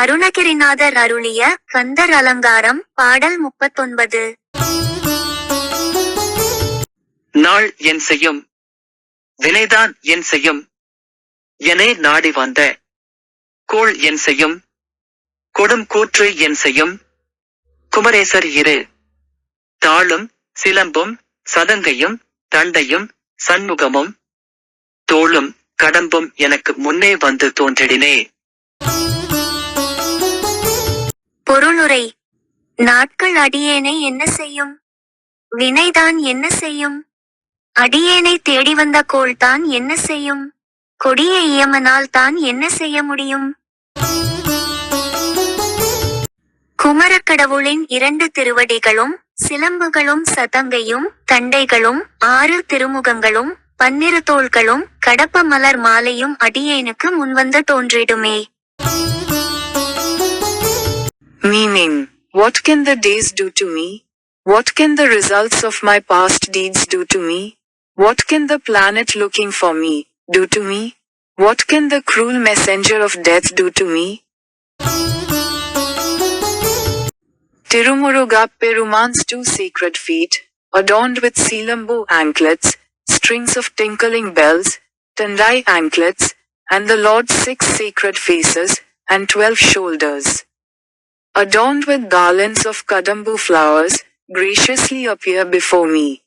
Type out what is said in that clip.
அருணகிரிநாதர் அருளிய கந்தர் அலங்காரம் பாடல் முப்பத்தொன்பது. நாள் என் செய்யும் வினைதான் என் செய்யும் எனே நாடி வந்த கோள் என் செய்யும் கொடும் கூற்று என் செய்யும் குமரேசர் இரு தாளும் சிலம்பும் சதங்கையும் தண்டையும் சண்முகமும் தோளும் கடம்பும் எனக்கு முன்னே வந்து தோன்றிடினே. பொருளுரை நாட்கள் அடியேனை என்ன செய்யும்? வினைதான் என்ன செய்யும்? அடியேனை தேடி வந்த கோள்தான் என்ன செய்யும்? கொடிய இயமனால் தான் என்ன செய்ய முடியும்? குமரக்கடவுளின் இரண்டு திருவடிகளும் சிலம்புகளும் சதங்கையும் தண்டைகளும் ஆறு திருமுகங்களும் பன்னிரு தோள்களும் கடப்ப மலர் மாலையும் அடியேனுக்கு முன்வந்து தோன்றிடுமே. Meaning, what can the days do to me? What can the results of my past deeds do to me? What can the planet looking for me do to me? What can the cruel messenger of death do to me? Tirumuruga Peruman's two sacred feet, adorned with Silambu anklets, strings of tinkling bells, Tandai anklets, and the Lord's six sacred faces, and twelve shoulders. Adorned with garlands of Kadambu flowers, graciously appear before me.